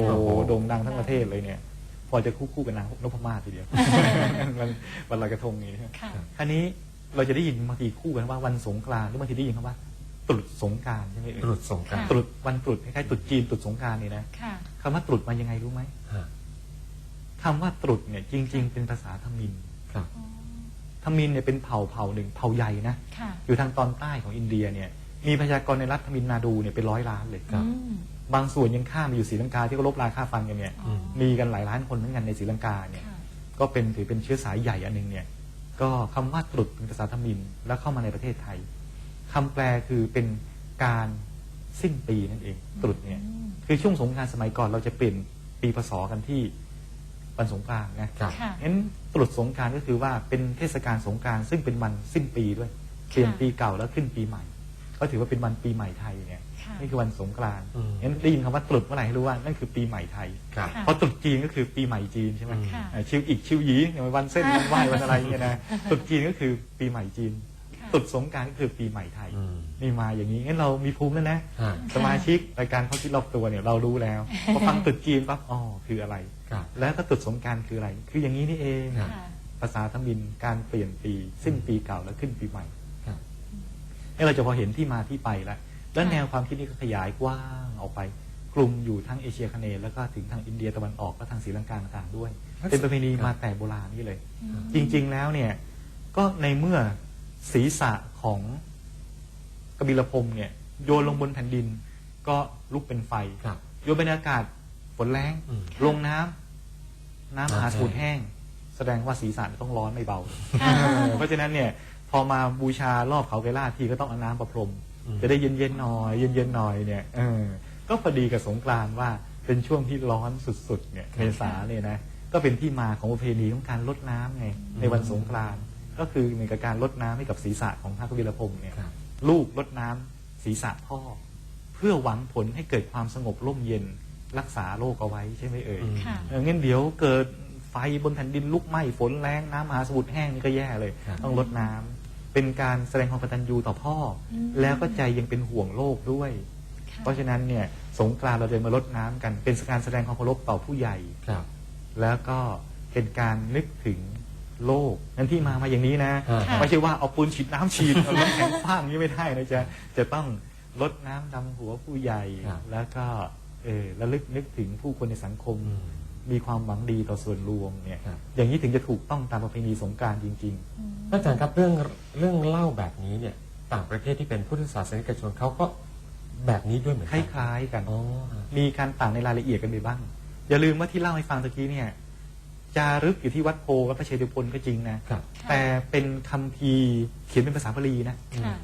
โอ้โหโด่งดังทั้งประเทศเลยเนี่ย พอจะคู่คู่กับนางนพมาศทีเดียววันวันลอยกระทงนี้นะครับค่ะอันนี้เราจะได้ยินบางทีคู่กันว่าวันสงกรานต์หรือบางทีได้ยินคำว่าตรุษสงกรารใช่ไหมเอ่ยตรุษสงกรานต์ตรุษวันตรุษคล้ายๆตรุษจีนตรุษสงกรารนี่นะค่ะ คำว่าตรุษมายังไงรู้ไหมฮะคำว่าตรุษเนี่ยจริง ๆ เป็นภาษาทมินครับอ๋อทมินเนี่ยเป็นเผ่าเผ่าหนึ่งเผ่าใหญ่นะค่ะอยู่ทางตอนใต้ของอินเดียเนี่ยมีประชากรในรัฐทมินนาดูเนี่ยเป็นร้อยล้านเลยครับอืม บางส่วนยังข้ามไปอยู่ศรีลังกาที่เขาลบราค่าฟันกันเนี่ย อ๋อ มีกันหลายล้านคนเหมือนกันในศรีลังกาเนี่ย ค่ะ ก็เป็นถือเป็นเชื้อสายใหญ่อันหนึงเนี่ย ก็คำว่าตรุษเป็นภาษาทมินแล้วเข้ามาในประเทศไทยคำแปลคือเป็นการสิ้นปีนั่นเอง ตรุษเนี่ย อืม คือช่วงสงกรารสมัยก่อนเราจะเปลี่ยนปีพศกันที่วันสงกรานต์นะครับ ค่ะ งั้นตรุษสงกรารก็คือว่าเป็นเทศกาลสงกรารซึ่งเป็นวันสิ้นปีด้วย เปลี่ยนปีเก่าแล้วขึ้นปีใหม่ ก็ถือว่าเป็นวันปีใหม่ไทยเนี่ยค่ะนี่คือวันสงกรานต์อืมงั้นได้ยินคำว่าตรุษเมื่อไหร่ให้รู้ว่านั่นคือปีใหม่ไทยครับ ค่ะเพราะตรุษจีนก็คือปีใหม่จีนใช่ไหมค่ะอ่าชิวอีกชิวหยีอย่างวันเส้นวันไหว้วันอะไรเนี่ยนะตรุษจีนก็คือปีใหม่จีนค่ะ ตรุษสงกรารก็คือปีใหม่ไทยอืม นี่มาอย่างนี้งั้นเรามีภูมิแล้วนะ ฮะ สมาชิกรายการเขาคิดรอบตัวเนี่ยเรารู้แล้วพอฟังตรุษจีนปั๊บอ๋อคืออะไร ครับ แล้วก็ตรุษสงกรารคืออะไร คืออย่างนี้นี่เองครับค่ะ ภาษาทมินการเปลี่ยนปี สิ้นปีเก่าแล้วขึ้นปีใหม่ครับ นี่เราจะพอเห็นที่มาที่ไปแล้ว แล้วค่ะแนวความคิดนี้ก็ขยายกว้างออกไป กลุ่มอยู่ทั้งเอเชียคเนย์แล้วก็ถึงทางอินเดียตะวันออกและทางศรีลังกาต่างๆด้วย เป็นประเพณีมาแต่โบราณนี่เลยอืมจริงๆแล้วเนี่ยก็ในเมื่อศีรษะของกบิลพรหมเนี่ยโยนลงบนแผ่นดินก็ลุกเป็นไฟครับโยนบรรยากาศฝนแรงอืมลงน้ำน้ำมหาสมุทรแห้ง แสดงว่าศีรษะต้องร้อนไม่เบาค่ะเพราะฉะนั้นเนี่ย พอมาบูชารอบเขาไกรลาดทีก็ต้องเอาน้ำประพรมอืมจะได้เย็นๆหน่อย เย็นๆหน่อยเนี่ยเออก็พอดีกับสงกรานต์ว่าเป็นช่วงที่ร้อนสุดๆเนี่ยเมษาเนี่ยนะก็เป็นที่มาของประเพณีของการลดน้ำไงในวันสงกรานต์ก็คือเหมือนกับการลดน้ำให้กับศีรษะของพระกบิลพรหมเนี่ยครับลูกลดน้ำศีรษะพ่อ เพื่อหวังผลให้เกิดความสงบร่มเย็นรักษาโรคเอาไว้ใช่ไหมเอ่ยอืมค่ะเอองั้นเดี๋ยวเกิดไฟบนแผ่นดินลุกไหม้ฝนแรงน้ำมหาสมุทรแห้งนี่ก็แย่เลยครับต้องลดน้ำ เป็นการแสดงความกตัญญูต่อพ่ออม แล้วก็ใจยังเป็นห่วงโลกด้วย ค่ะเพราะฉะนั้นเนี่ยสงกรานต์เราเดินมาลดน้ำกัน เป็นการแสดงความเคารพต่อผู้ใหญ่ ครับ แล้วก็เป็นการนึกถึงโลกนั่นที่มามาอย่างนี้นะ อ่าค่ะไม่ใช่ว่าเอาปืนฉีดน้ำฉีด เอาน้ำแข็งฟ้างนี่ไม่ได้นะจะจะต้องลดน้ำดำหัวผู้ใหญ่ ครับแล้วก็เออระลึกนึกถึงผู้คนในสังคมอืมมีความหวังดีต่อส่วนรวมเนี่ย ครับ อย่างนี้ถึงจะถูกต้องตามประเพณีสงกรารจริง อืมอาจารย์ครับเรื่องเรื่องเล่าแบบนี้เนี่ยต่างประเทศที่เป็นพุทธศาสนิกชนเขาก็แบบนี้ด้วยเหมือนๆคกันล้ายๆกัน อ๋อฮะมีการต่างในรายละเอียดกันไปบ้าง อย่าลืมว่าที่เล่าให้ฟังตะกี้เนี่ยจารึกอยู่ที่วัดโพวัดพระเชตุพนก็จริงนะ ครับ ค่ะแต่เป็นคำพีร์เขียนเป็นภาษาบาลีนะ ค่ะ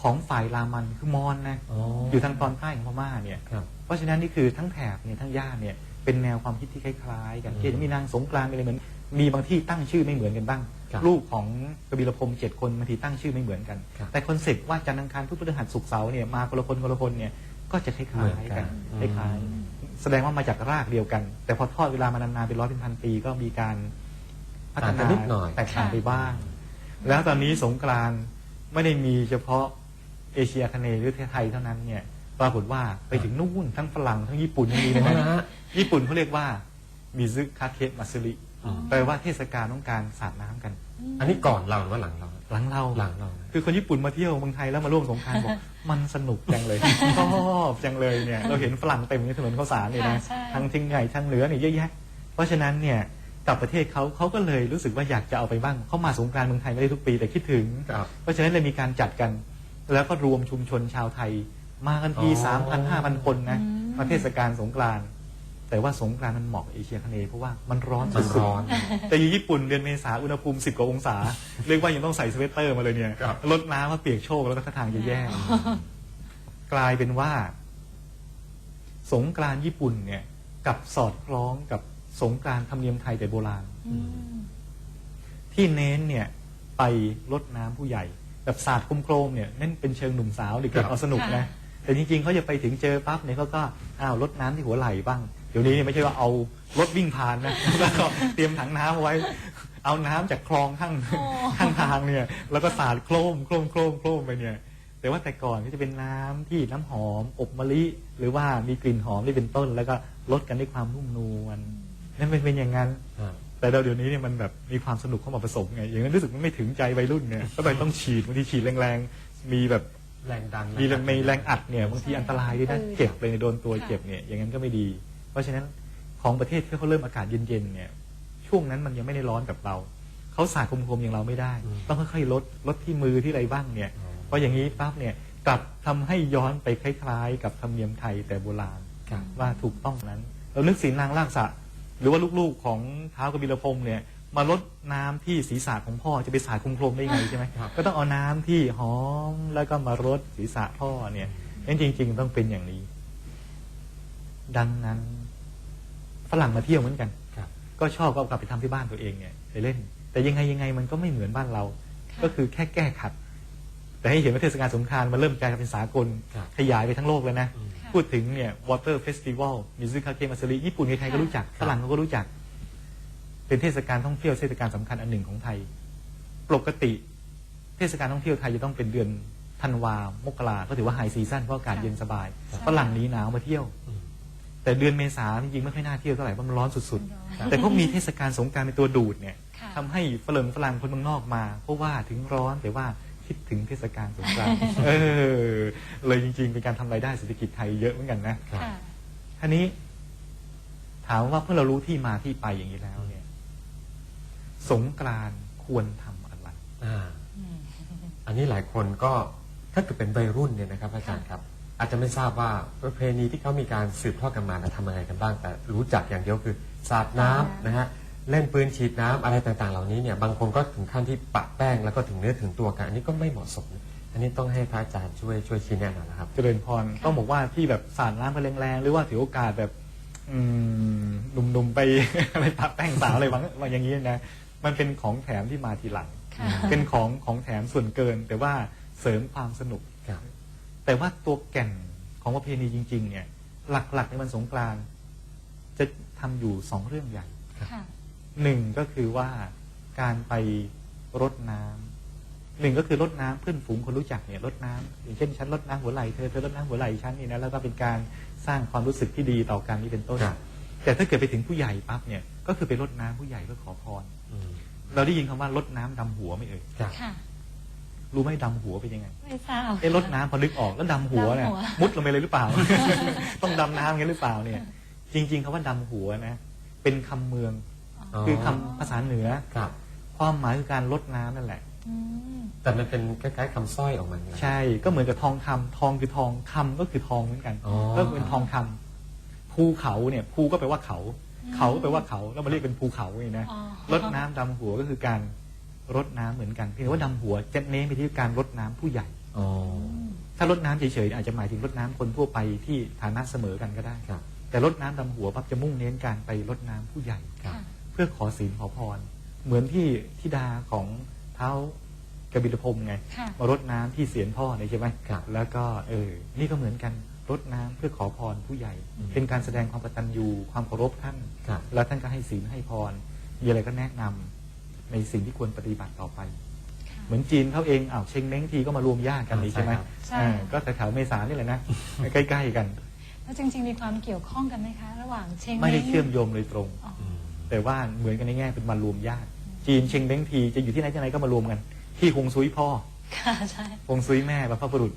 ของฝ่ายรามันคือมอญนะอ๋อออ ยู่ทางตอนใต้ของพม่าเนี่ย ครับ เพราะฉะนั้นนี่คือทั้งแถบเนี่ยทั้งย่านเนี่ยเป็นแนวความคิดที่คล้ายๆ กันอืมเช่นมีนางสงกรานต์มีอะไรเหมือน มีบางที่ตั้งชื่อไม่เหมือนกันบ้าง ครับลูกของกบิลพรหมเจ็ดคนบางทีตั้งชื่อไม่เหมือนกัน ครับแต่คอนเซ็ปต์ว่าจันทร์อังคารพุธพฤหัสศุกร์เสาร์เนี่ยมาคนละคนคนละคนเนี่ยก็จะคล้เหมือนายกัๆกันนคล้ายๆแสดงว่ามาจากรากเดียวกัน แต่พอทอดเวลามานานๆเป็นร้อยเป็นพันปีก็มีการพัฒต่างกันานนิดหน่อย แตกต่างค่ะไปบ้าง แล้วตอนนี้สงกรานต์ไม่ได้มีเฉพาะเอเชียคเนย์หรือไทยเท่านั้นเนี่ยปรากฏว่าไปถึงนู่นทั้งฝรั่งทั้งญี่ปุ่นยังมีเลยอ๋อเหรอนะฮะ ญี่ปุ่นเขาเรียกว่ามิซึคาเคมัสึริอืม แปลว่าเทศกาลของการสาดน้ำกัน อันนี้ก่อนเราหรือว่าหลังเรา หลังเรา หลังเรา คือคนญี่ปุ่นมาเที่ยวเมืองไทยแล้วมาร่วมสงกรารบอก มันสนุกจังเลย ชอบจังเลยเนี่ยเราเห็นฝรั่งเต็มในถนนข้าวสารเลยนะค่ะใช่ทางทิงใหญ่ทางเหนือเนี่ยเยอะแยะ เพราะฉะนั้นเนี่ยกลับประเทศเขาเขาก็เลยรู้สึกว่าอยากจะเอาไปบ้างเขามาสงกรารเมืองไทยไม่ได้ทุกปีแต่คิดถึง ครับ เพราะฉะนั้นเลยมีการจัดกัน แล้วก็รวมชุมชนชาวไทย มากันทีอ๋อ สามพันห้าพันคนนะอืมมาเทศกาลสงกรานต์ แต่ว่าสงกรานต์มันเหมาะกับเอเชียคเนย์เพราะว่ามันร้อนมันสุดร้อนๆแต่อยู่ญี่ปุ่นเดือนเมษาอุณหภูมิสิบกว่าองศา เรียกว่ายังต้องใส่สเวตเตอร์มาเลยเนี่ยครับ ลดน้ำมาเปียกโชกแล้วก็ท่าทางจะแย่กลายเป็นว่า สงกรานต์ญี่ปุ่นเนี่ยกับสอดคล้องกับสงกรานต์ธรรมเนียมไทยแต่โบราณ อืมที่เน้นเนี่ยไปลดน้ำผู้ใหญ่ แบบศาสตร์โครมๆเนี่ยเน้นเป็นเชิงหนุ่มสาวหรือครับ เอาสนุกนะ แต่จริงๆเขาจะไปถึงเจอปั๊บเนี่ยเขาก็อ้าวลดน้ำที่หัวไหล่บ้าง เดี๋ยวนี้เนี่ยไม่ใช่ว่าเอารถวิ่งผ่านนะ แล้วก็เตรียมถังน้ำเอาไว้ เอาน้ำจากคลองข้างโอ้ ข้างทางเนี่ย แล้วก็สาดโครมโครมโครมโครมไปเนี่ย แต่ว่าแต่ก่อนก็จะเป็นน้ำที่น้ำหอม อบมะลิ หรือว่ามีกลิ่นหอมที่เป็นต้น แล้วก็ลดกันด้วยความนุ่มนวลนั่นเป็นเป็นอย่างนั้น อ่า แต่เราเดี๋ยวนี้เนี่ยมันแบบมีความสนุกเข้ามาผสมไง อย่างนั้นรู้สึกมันไม่ถึงใจวัยรุ่นเนี่ยก็เลยต้องฉีดบางทีฉีดแรงๆ มีแบบแรงดันมีแรงมีแรงอัดเนี่ยบางทีอันตรายด้วยนะเออเจ็บเลยโดนตัวค่ะเจ็บเนี่ยอย่างนั้นก็ไม่ดีเพ ราะฉะนั้นของประเทศที่เขาเริ่มอากาศเย็นๆเนี่ยช่วงนั้นมันยังไม่ได้ร้อนแบบเรา เขาสาดคมๆอย่างเราไม่ได้ ต้องค่อยๆลดลดที่มือที่อะไรบ้างเนี่ยเพราะอย่างนี้ปั๊บเนี่ยกลับทำให้ย้อนไปคล้ายๆ กับธรรมเนียมไทยแต่โบราณครับว่าถูกต้องนั้น เรานึกศีลนางลากสะหรือว่าลูกๆของเท้าวกบิลพรหมเนี่ยมาลดน้ำที่ศีรษะของพ่อจะไปสาดคลุมโครมได้ไงใช่ไหมครับก็ต้องเอาน้ำที่หอมแล้วก็มารดศีรษะพ่อเนี่ยนั่นจริง ๆ ต้องเป็นอย่างนี้ ดังนั้น ฝรั่งมาเที่ยวเหมือนกันครับก็ชอบก็เอากลับไปทำที่บ้านตัวเองเนี่ยไปเล่น แต่ยังไงยังไงมันก็ไม่เหมือนบ้านเราค่ะก็คือแค่แก้ขัด แต่ให้เห็นว่าเทศกาลสงกรานต์มันเริ่มกลายเป็นสากลครับขยายไปทั้งโลกแล้วนะอืมค่ะพูดถึงเนี่ย Water Festival มิซึคาเกมาซริญี่ปุ่นใครๆก็รู้จักค่ะฝรั่งเขาก็รู้จัก เป็นเทศกาลท่องเที่ยวเทศกาลสำคัญอันหนึ่งของไทย ปกติ เทศกาลท่องเที่ยวไทยจะต้องเป็นเดือนธันวามกราก็ถือว่าไฮซีซั่นเพราะอากาศเย็นสบายค่ะฝรั่งหนีหนาวมาเที่ยวอืม แต่เดือนเมษาจริงๆไม่ค่อยน่าเที่ยวเท่าไหร่เพราะมันร้อนสุดครับๆแต่เขามีเทศกาลสงกรารเป็นตัวดูดเนี่ยค่ะ ทำให้ฝรั่งฝรั่งคนเมืองนอกมา เพราะว่าถึงร้อนแต่ว่าคิดถึงเทศกาลสงกรานต์ เออเลยจริงๆ เป็นการทำรายได้เศรษฐกิจไทยเยอะเหมือนกันนะครับค่ะทีนี้ ถามว่าเมื่อเรารู้ที่มาที่ไปอย่างนี้แล้วเนี่ย สงกรานต์ควรทำอะไร อ่าอืมอันนี้หลายคนก็ถ้าเกิดเป็นวัยรุ่นเนี่ยนะครับ อาจารย์ครับ อาจจะไม่ทราบว่าประเพณีที่เขามีการสืบทอดกันมานะทำยังไงกันบ้าง แต่รู้จักอย่างเดียวคือสาดน้ำนะฮะเล่นปืนฉีดน้ำอะไรต่างๆ เหล่านี้เนี่ยบางคนก็ถึงขั้นที่ปะแป้งแล้วก็ถึงเนื้อถึงตัวกันอันนี้ก็ไม่เหมาะสม อันนี้ต้องให้พระอาจารย์ช่วยช่วยชี้แนะหน่อยนะครับ เจริญพรต้องบอกว่าที่แบบสาดน้ำกันแรงๆหรือว่าถือโอกาสแบบ อืมหนุ่มๆไป อะไรปะแป้งสาวอะไรบางบางอย่างนี้นะมันเป็นของแถมที่มาทีหลัง ค่ะ เป็นของของแถมส่วนเกิน แต่ว่าเสริมความสนุกครับ แต่ว่าตัวแก่นของประเพณีจริง ๆ เนี่ย หลักๆในวันสงกรานต์จะทำอยู่สองเรื่องใหญ่ค่ะหนึ่งก็คือว่าการไปรดน้ำหนึ่งก็คือรดน้ำเพื่อนฝูงคนรู้จักเนี่ยรดน้ำอย่างเช่นฉันรดน้ำหัวไหล่เธอเธอรดน้ำหัวไหล่ฉันนี่นะแล้วก็เป็นการสร้างความรู้สึกที่ดีต่อกันนี่เป็นต้นครับแต่ถ้าเกิดไปถึงผู้ใหญ่ปั๊บเนี่ยก็คือไปรดน้ำผู้ใหญ่เพื่อขอพรอืมเราได้ยินคำว่ารดน้ำดำหัวไหม่เอ่ยค รับค่ะรู้ไหมดำหัวเป็นยังไงไม่ทราบ เอ้รดน้ำพอนึกออกแล้วดำหัวเนี่ยดำหัว มุดลงไปเลยหรือเปล่า ต้องดำน้ำงั้นหรือเปล่าเนี่ย จริง ๆคำว่าดำหัวนะ เป็นคำเมืองอ๋อคือคำภาษาเหนือ ครับ ความหมายคือการลดน้ำนั่นแหละ อืมแต่มันเป็นคล้ายๆคำสร้อยออกมาเนี่ยใช่ก็เหมือนกับทองคำทองคือทองคำก็คือทองเหมือนกัน อ๋อ ก็เป็นทองคำภูเขาเนี่ยภูก็แปลว่าเขา เขาก็แปลว่าเขาแล้วมาเรียกเป็นภูเขาอย่างนี้นะอ๋อรดน้ำดำหัวก็คือการ รดน้ำเหมือนกันเพียงแต่ว่าดำหัวจะเน้นไปที่การรดน้ำผู้ใหญ่ อ๋อ ถ้ารดน้ำเฉยๆอาจจะหมายถึงรดน้ำคนทั่วไปที่ฐานะเสมอกันก็ได้ครับ แต่รดน้ำดำหัวปั๊บจะมุ่งเน้นการไปรดน้ำผู้ใหญ่ ครับ ค่ะ เพื่อขอศีลขอพร เหมือนที่ทิดาของเท้าวกบิลพรหมไง ค่ะ มารดน้ำที่เสียนพ่อเนี่ยใช่ไหมครับ แล้วก็เออ นี่ก็เหมือนกันรดน้ำเพื่อขอพรผู้ใหญ่ อืมเป็นการแสดงความกตัญญูความเคารพท่าน ครับ แล้วท่านก็ให้ศีลให้พร มีอะไรก็แนะนำ ในสิ่งที่ควรปฏิบัติต่อไปค่ะเหมือนจีนเขาเองอ้าวเชงเม้งทีก็มารวมญาติกันนี่ใช่ใช่ไหมครับใช่อ่าก็แถวๆเมษานี่แหละนะ ใกล้ๆกัน แล้วจริง ๆ มีความเกี่ยวข้องกันไหมคะ ระหว่างเชงไม่ได้ม้งเชื่อมโยงโดยตรงอ๋ออืมแต่ว่าเหมือนกันในแง่เป็นวันรวมญาติ จีนเชงเม้งทีจะอยู่ที่ไหนที่ไหนก็มารวมกัน ที่ฮงซุยพ่อค่ะใช่ฮงซุยแม่บรรพบุรุษ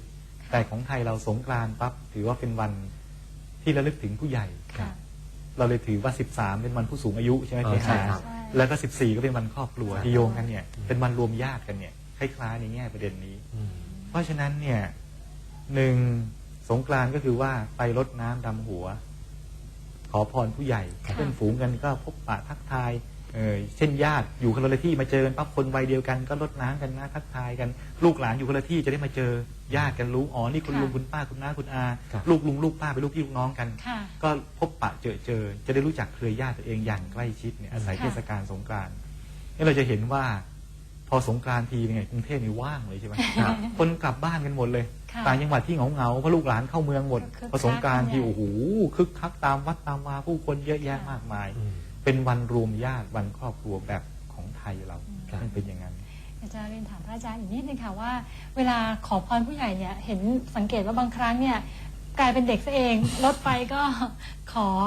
แต่ของไทยเราสงกรานต์ปั๊บถือว่าเป็นวันที่ระลึกถึงผู้ใหญ่ ค่ะ เราเลยถือว่า 13 เป็นวันผู้สูงอายุใช่ไหมเออเทใช่หาครับ ใช่ แล้วก็ 14 ก็เป็นวันครอบครัวใช่ที่โยงกันเนี่ยเป็นวันรวมญาติกันเนี่ยคล้ายๆในแง่ประเด็นนี้อืมเพราะฉะนั้นเนี่ยหนึ่งสงกรานต์ก็คือว่าไปรดน้ำดำหัว ขอพรผู้ใหญ่ค่ะเพื่อนฝูงกันก็พบปะทักทาย เออเช่นญาติอยู่คนละที่มาเจอกันปั๊บคนวัยเดียวกันก็รดน้ำกันนะทักทายกัน ลูกหลานอยู่คนละที่จะได้มาเจอญาติกันรู้อ๋อนี่คุณลุงคุณป้าคุณน้าคุณอาครับลูกลุงลูกป้าเป็นลูกพี่ลูกน้องกันค่ะก็พบปะเจอเจอ จะได้รู้จักเครือญาติตัวเองอย่างใกล้ชิดเนี่ยอาศัยค่ะเทศกาลสงกรานต์นี่เราจะเห็นว่า พอสงกรานต์ทีเป็นไงกรุงเทพนี่ว่างเลยใช่ไหมครับคนกลับบ้านกันหมดเลยค่ะต่างจังหวัดที่เหงาเงาๆเพราะลูกหลานเข้าเมืองหมดคึกคักพอสงกรานต์ทีใหญ่โอ้โหคึกคักตามวัดตามวาผู้คนเยอะแยะค่ะมากมายอืม เป็นวันรวมญาติวันครอบครัวแบบของไทยเราครับมันเป็นอย่างนั้นอยากจะเรียนถามพระอาจารย์อีกนิดนึงค่ะว่า เวลาขอพรผู้ใหญ่เนี่ยเห็นสังเกตว่าบางครั้งเนี่ยกลายเป็นเด็กซะเองรถไปก็ขอ